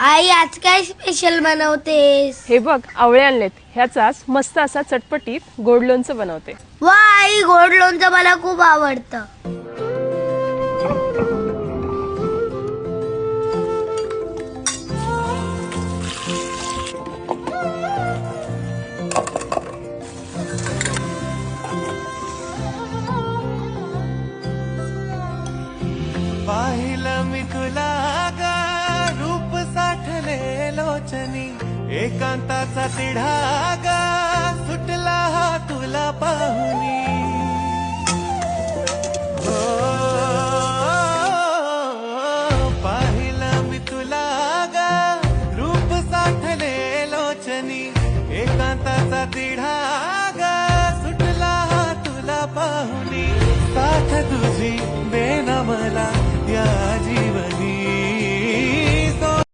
आई आज काय स्पेशल बनवतेस? हे बघ आवळे आणलेत. ह्याचाच मस्त असा चटपटीत गोड लोणचं बनवते. वा आई गोड लोणचं मला खूप आवडतं. पाहिलं मी तुला लोचनी एकांताचा तिढा गा सुटला हा तुला पाहुनी. हो, पाहिलं मी तुला गा रूप साठले लोचनी एकांताचा तिढा गा सुटला हा तुला पाहुनी. साथ तुझी